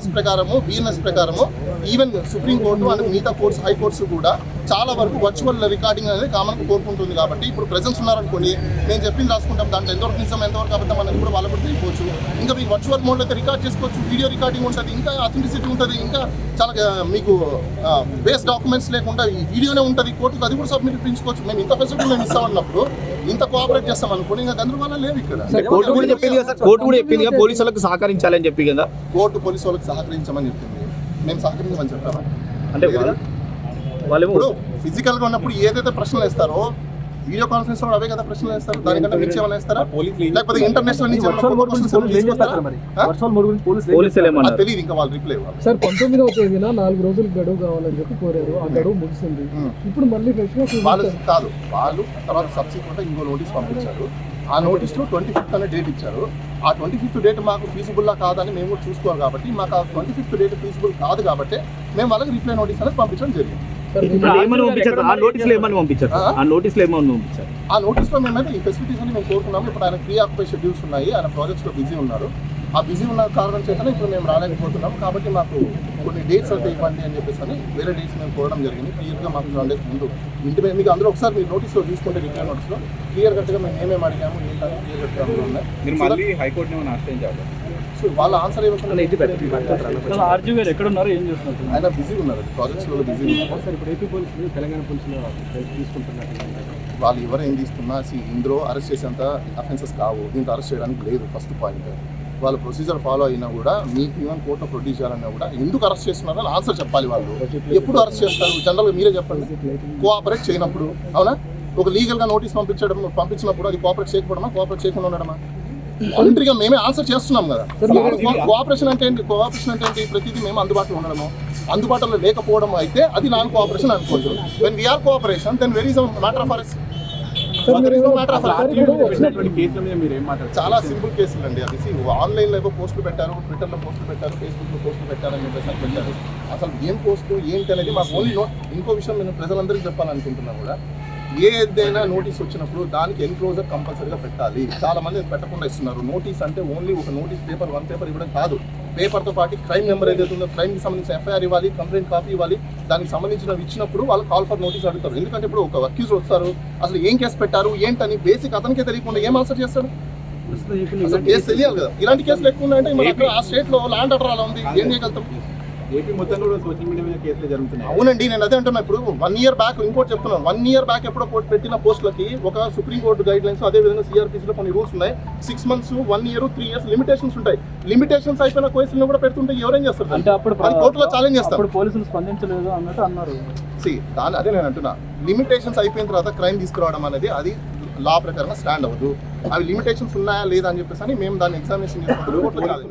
Practice ప్రకారము BNS ప్రకారము even supreme court and మిగతా కోర్ట్స్ హై కోర్ట్స్ కూడా చాలా వరకు వర్చువల్ రికార్డింగ్ అనేది కామన్ కోరుకుంటుంది కాబట్టి ఇప్పుడు ప్రెజెన్స్ ఉన్నారనుకోండి నేను చెప్పింది రాసుకుంటాం దాంట్లో ఎంతవరకు నిజం ఎంతవరకు అబద్ధం అనేది కూడా వాళ్ళకు కూడా తెలియవచ్చు ఇంకా మీకు వర్చువల్ మోడ్లో అయితే రికార్డ్ చేసుకోవచ్చు వీడియో రికార్డింగ్ ఉంటుంది ఇంకా అథెంటిసిటీ ఉంటుంది ఇంకా చాలా మీకు బేస్ డాక్యుమెంట్స్ లేకుండా ఈ వీడియోనే ఉంటుంది కోర్టుకు అది కూడా సబ్మిట్ ఇప్పించుకోవచ్చు మేము ఇంత ఫెసిలిటీ మేము ఇస్తామన్నప్పుడు ఇంత కోఆపరేట్ చేస్తాం అనుకోండి ఇంకా గందరగోళం లేవు ఇక్కడ. కోర్టు కూడా చెప్పింది కోర్టు కూడా చెప్పింది పోలీసులకు సహకరించాలని చెప్పి కదా? కోర్టు పోలీసు వాళ్ళకి సహకరించమని చెప్పింది. మేము సహకరించమని చెప్పాము? అంటే వాళ్ళు వాళ్ళేమో ఇప్పుడు ఫిజికల్గా ఉన్నప్పుడు ఏదైతే ప్రశ్నలు వేస్తారో వీడియో కాన్ఫరెన్స్లో అవే కదా ప్రశ్నలు వేస్తారు దానికంటే మించి ఏమైనా వేస్తారా? లేకపోతే ఇంటర్నేషనల్ నుంచి తెలియదు ఇంకా వాళ్ళు రిప్లై ఇవ్వాలి సార్ పంతొమ్మిదవ తేదీన నాలుగు రోజులు గడువు కావాలని చెప్పి కోరారు. ఆ గడువు ముగిసింది. ఉమ్. ఇప్పుడు మళ్ళీ ఫ్రెష్ వాళ్ళు కాదు వాళ్ళు తర్వాత సబ్సిక్వెంట్ ఇంకో నోటీస్ పంపించారు. ఆ నోటీస్లో ట్వంటీ ఫిఫ్త్ అనే డేట్ ఇచ్చారు. ఆ ట్వంటీ ఫిఫ్త్ డేట్ మాకు ఫీజిబుల్ కాదని మేము చూసుకోవాలి కాబట్టి మాకు ఆ ట్వంటీ ఫిఫ్త్ డేట్ ఫీజిబుల్ కాదు కాబట్టి మేము వాళ్ళకి రిప్లై నోటీస్ అనేది పంపించడం జరిగింది. ఆ నోటీసులు ఏమని పంపించారు ఆ? నోటీసులు ఏమని పంపించారు? ఆ నోటీస్లో మేమైతే ఈ ఫెసిలిటీస్ అని మేము కోరుకున్నాము. ఇప్పుడు ఆయన ప్రీ ఆక్యుపై షెడ్యూల్స్ ఉన్నాయి. ఆయన ప్రాజెక్ట్స్లో బిజీ ఉన్నారు. ఆ బిజీ ఉన్న కారణం చేతనే ఇప్పుడు మేము రాలేకపోతున్నాం. కాబట్టి మాకు కొన్ని డేట్స్ అయితే ఇవ్వండి అని చెప్పేసి అని వేరే డేట్స్ మేము కోరడం జరిగింది. క్లియర్గా మాకు వన్ డేస్ ముందు ఇంటి మీద మీకు అందరూ ఒకసారి మీరు నోటీస్లో చూసుకుంటే రిప్లై నోటీస్లో క్లియర్ కట్గా మేము ఏమేమి అడిగాము ఏంటని క్లియర్ కట్గా అందులో ఉన్నాయి. మీరు మళ్ళీ హైకోర్టుని ఆశ్రయించాలి సో వాళ్ళ ఆన్సర్ ఇవ్వకుండా ఆర్జీ గారు ఎక్కడ ఉన్నారు ఏం చేస్తున్నారు? ఆయన బిజీ ఉన్నారు ప్రాజెక్ట్స్లో బిజీ ఉన్నారు. సార్ ఇప్పుడు ఏపీ పోలీసులు తెలంగాణ పోలీసులు తీసుకుంటున్నారు. వాళ్ళు ఎవరు ఏం తీసుకున్నా ఇందులో అరెస్ట్ చేసేంత అఫెన్సెస్ కావు. దీంట్లో అరెస్ట్ చేయడానికి లేదు ఫస్ట్ పాయింట్ వాళ్ళ ప్రొసీజర్ ఫాలో అయినా కూడా మీకు ఈవెన్ కోర్టులో ప్రొడ్యూస్ చేయాలన్నా కూడా ఎందుకు అరెస్ట్ చేస్తున్నారో అని ఆన్సర్ చెప్పాలి వాళ్ళు. ఎప్పుడు అరెస్ట్ చేస్తారు? జనరల్గా మీరే చెప్పండి. కోఆపరేట్ చేయనప్పుడు అవునా? ఒక లీగల్గా నోటీస్ పంపించడం పంపించినప్పుడు అది కోఆపరేట్ చేయకపోవడమా? కోఆపరేట్ చేయకుండా ఉండడమా? వాలంటరీగా మేమే ఆన్సర్ చేస్తున్నాం కదా. కోఆపరేషన్ అంటే ఏంటి? కోఆపరేషన్ అంటే ఏంటి? ప్రతిదీ మేము అందుబాటులో ఉండడము. అందుబాటులో లేకపోవడం అయితే అది నాన్ కోఆపరేషన్ అనుకోవచ్చు when we are cooperation then very matter of arrest చాలా సింపుల్ కేసులు అండి. అది ఆన్లైన్లో ఏవో పోస్టులు పెట్టారు ట్విట్టర్లో పోస్టులు పెట్టారు ఫేస్బుక్లో పోస్టులు పెట్టారని చెప్పేసి అని పెట్టారు. అసలు ఏం పోస్ట్ ఏంటి అనేది మాకు ఓన్లీ నోట్ ఇంకో విషయం నేను ప్రజలందరికీ చెప్పాలనుకుంటున్నా కూడా ఏదైనా నోటీస్ వచ్చినప్పుడు దానికి ఎన్క్లోజర్ కంపల్సరీగా పెట్టాలి. చాలా మంది అది పెట్టకుండా ఇస్తున్నారు. నోటీస్ అంటే ఓన్లీ ఒక నోటీస్ పేపర్ వన్ పేపర్ ఇవ్వడం కాదు. పేపర్తో పాటు క్రైమ్ నెంబర్ ఏదైతే ఉందో క్రైమ్కి సంబంధించిన ఎఫ్ఐఆర్ ఇవ్వాలి కంప్లైంట్ కాపీ ఇవ్వాలి దానికి సంబంధించినవి ఇచ్చినప్పుడు వాళ్ళు కాల్ ఫర్ నోటీస్ అడుగుతారు. ఎందుకంటే ఇప్పుడు ఒక అక్యూజ్ వస్తారు అసలు ఏం కేసు పెట్టారు ఏంటని బేసిక్ అతనికే తెలియకుండా ఏం ఆన్సర్ చేస్తాడు కేసు తెలియాలి కదా. ఇలాంటి కేసులు ఎక్కువ ఉన్నాయంటే మన అక్కడ ఆ స్టేట్లో ల్యాండ్ ఆర్డర్ అలా ఉంది ఏం చేయగలుగుతాం? ఏపీ మొత్తం కూడా సోషల్ మీడియా మీద కేసులు జరుగుతున్నాయి. అవునండి నేను అదే అంటున్నా. ఇప్పుడు వన్ ఇయర్ బ్యాక్ ఇంకోటి చెప్తున్నాను. వన్ ఇయర్ బ్యాక్ ఎప్పుడో కోర్టు పెట్టిన పోస్టులకి ఒక సుప్రీం కోర్టు గైడ్ లైన్స్ అదే విధంగా సిఆర్పిసి లో కొన్ని రూల్స్ ఉన్నాయి. Six months one year three years limitations ఉంటాయి. లిమిటేషన్స్ అయిపోయిన కేసులను కూడా పెడుతుంటే ఎవరేం చేస్తారు? అంటే అప్పుడు కోర్టులో ఛాలెంజ్ చేస్తారు. అప్పుడు పోలీసులు స్పందించలేదు అన్నట్టు అన్నారు. సి దాని అదే నేను అంటున్నా. లిమిటేషన్స్ అయిపోయిన తర్వాత క్రైమ్ తీసుకురావడం అనేది అది లా ప్రకారంగా స్టాండ్ అవ్వదు. అవి లిమిటేషన్స్ ఉన్నాయా లేదా అని చెప్పేసి అని మేము దాన్ని ఎగ్జామినేషన్ చేస్తాం.